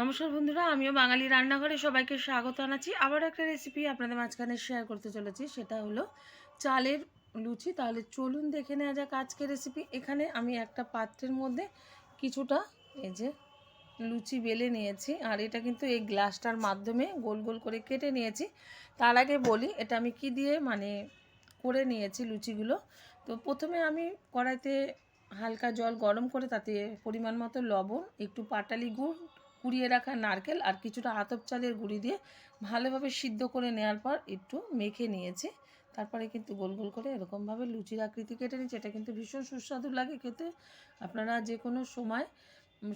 নমস্কার বন্ধুরা, আমিও বাঙালি রান্নাঘরে সবাইকে স্বাগত জানাচ্ছি আবার একটা রেসিপি আপনাদের মাঝখানে শেয়ার করতে চলেছি, সেটা হলো চালের লুচি। তাহলে চলুন দেখে নেওয়া যাক আজকে রেসিপি এখানে আমি একটা পাত্রের মধ্যে কিছুটা এই যে লুচি বেলে নিয়েছি, আর এটা কিন্তু এই গ্লাসটার মাধ্যমে গোল গোল করে কেটে নিয়েছি। তার আগে বলি, এটা আমি কি দিয়ে মানে করে নিয়েছি লুচিগুলো? তো প্রথমে আমি কড়াইতে হালকা জল গরম করে তাতে পরিমাণ মতো লবণ, একটু পাটালি গুড় কুড়িয়ে রাখা নারকেল আর কিছুটা আতপ চালের গুঁড়ি দিয়ে ভালোভাবে সিদ্ধ করে নেওয়ার পর একটু মেখে নিয়েছি। তারপরে কিন্তু গোল গোল করে এরকমভাবে লুচির আকৃতি কেটে নিচ্ছি এটা কিন্তু ভীষণ সুস্বাদু লাগে খেতে। আপনারা যে কোনো সময়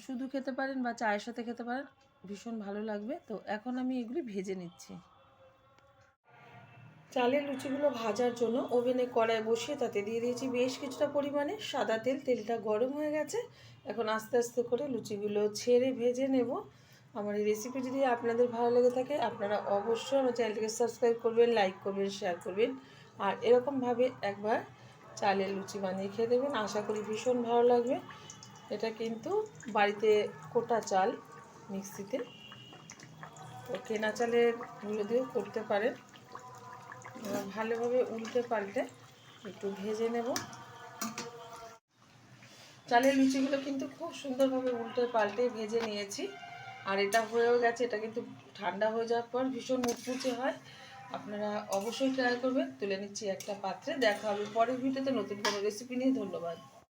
শুধু খেতে পারেন বা চায়ের সাথে খেতে পারেন, ভীষণ ভালো লাগবে। তো এখন আমি এগুলি ভেজে নিচ্ছি। চালের লুচিগুলো ভাজার জন্য ওভেনে কড়াই বসিয়ে তাতে দিয়ে দিয়েছি বেশ কিছুটা পরিমাণে। সাদা তেল, তেলটা গরম হয়ে গেছে। এখন আস্তে আস্তে করে লুচিগুলো ছেড়ে ভেজে নেব। আমার এই রেসিপি যদি আপনাদের ভালো লেগে থাকে, আপনারা অবশ্যই আমার চ্যানেলটিকে সাবস্ক্রাইব করবেন লাইক করবেন শেয়ার করবেন। আর এরকমভাবে একবার চালের লুচি বানিয়ে খেয়ে দেবেন। আশা করি ভীষণ ভালো লাগবে। এটা কিন্তু বাড়িতে কোটা চাল মিক্সিতে। তো কেনা চালের গুঁড়ো দিয়েও করতে পারেন। ভালোভাবে উল্টে পাল্টে একটু ভেজে নেব। চালের লুচিগুলো কিন্তু খুব সুন্দরভাবে উল্টে পাল্টে ভেজে নিয়েছি। আর এটা হয়েও গেছে, এটা কিন্তু ঠান্ডা হয়ে যাওয়ার পর ভীষণ মুচমুচে হয়। আপনারা অবশ্যই ট্রাই করবেন। তুলে নিচ্ছি একটা পাত্রে। দেখা হবে পরের ভিডিওতে নতুন কোনো রেসিপি নিয়ে। ধন্যবাদ।